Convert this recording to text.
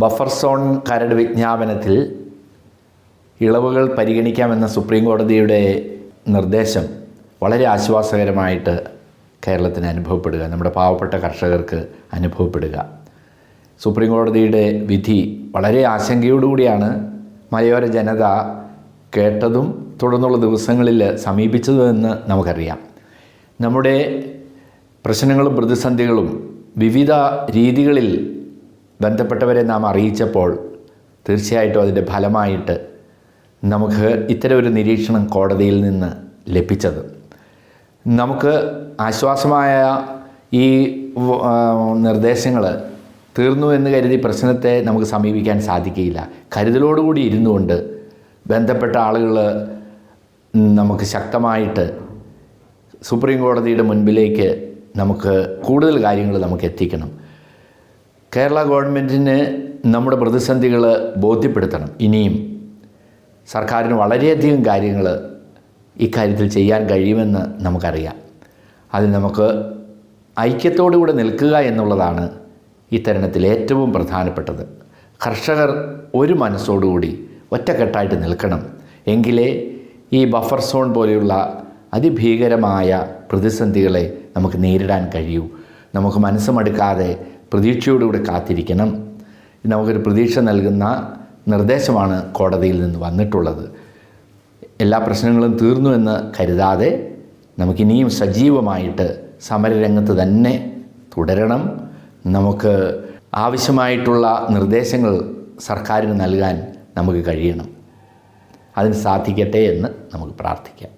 Buffer zone കരട് വിജ്ഞാപനത്തിൽ ഇളവുകൾ പരിഗണിക്കാമെന്ന supreme കോടതിയുടെ നിർദ്ദേശം വളരെ ആശ്വാസകരമായിട്ട് കേരളത്തിന് അനുഭവപ്പെടുക നമ്മുടെ പാവപ്പെട്ട കർഷകർക്ക് അനുഭവപ്പെടുക. സുപ്രീം കോടതിയുടെ വിധി വളരെ ആശങ്കയോടുകൂടിയാണ് മലയോര ജനത കേട്ടതും തുടർന്നുള്ള ദിവസങ്ങളിൽ സമീപിച്ചതുമെന്ന് നമുക്കറിയാം. നമ്മുടെ പ്രശ്നങ്ങളും പ്രതിസന്ധികളും വിവിധ രീതികളിൽ ബന്ധപ്പെട്ടവരെ നാം അറിയിച്ചപ്പോൾ തീർച്ചയായിട്ടും അതിന്റെ ഫലമായിട്ട് നമുക്ക് ഇത്തരം ഒരു നിരീക്ഷണം കോടതിയിൽ നിന്ന് ലഭിച്ചത്. നമുക്ക് ആശ്വാസമായ ഈ നിർദ്ദേശങ്ങൾ തീർന്നു എന്ന് കരുതി പ്രശ്നത്തെ നമുക്ക് സമീപിക്കാൻ സാധിക്കുകയില്ല കരുതലോടുകൂടി ഇരുന്നുകൊണ്ട് ബന്ധപ്പെട്ട ആളുകൾ നമുക്ക് ശക്തമായിട്ട് സുപ്രീം കോടതിയുടെ മുൻപിലേക്ക് നമുക്ക് കൂടുതൽ കാര്യങ്ങൾ നമുക്ക് എത്തിക്കണം. കേരള ഗവൺമെന്റിന് നമ്മുടെ പ്രതിസന്ധികൾ ബോധ്യപ്പെടുത്തണം. ഇനിയും സർക്കാരിന് വളരെയധികം കാര്യങ്ങൾ ഇക്കാര്യത്തിൽ ചെയ്യാൻ കഴിയുമെന്ന് നമുക്കറിയാം. അതിന് നമുക്ക് ഐക്യത്തോടുകൂടെ നിൽക്കുക എന്നുള്ളതാണ് ഈ ഇത്തരണത്തിൽ ഏറ്റവും പ്രധാനപ്പെട്ടത്. കർഷകർ ഒരു മനസ്സോടുകൂടി ഒറ്റക്കെട്ടായിട്ട് നിൽക്കണം. എങ്കിലേ ഈ ബഫർ സോൺ പോലെയുള്ള അതിഭീകരമായ പ്രതിസന്ധികളെ നമുക്ക് നേരിടാൻ കഴിയൂ. നമുക്ക് മനസ്സ് മടുക്കാതെ പ്രതീക്ഷയോടുകൂടി കാത്തിരിക്കണം. നമുക്കൊരു പ്രതീക്ഷ നൽകുന്ന നിർദ്ദേശമാണ് കോടതിയിൽ നിന്ന് വന്നിട്ടുള്ളത്. എല്ലാ പ്രശ്നങ്ങളും തീർന്നു എന്ന് കരുതാതെ നമുക്കിനിയും സജീവമായിട്ട് സമരരംഗത്ത് തന്നെ തുടരണം. നമുക്ക് ആവശ്യമായിട്ടുള്ള നിർദ്ദേശങ്ങൾ സർക്കാരിന് നൽകാൻ നമുക്ക് കഴിയണം. അതിന് സാധിക്കട്ടെ എന്ന് നമുക്ക് പ്രാർത്ഥിക്കാം.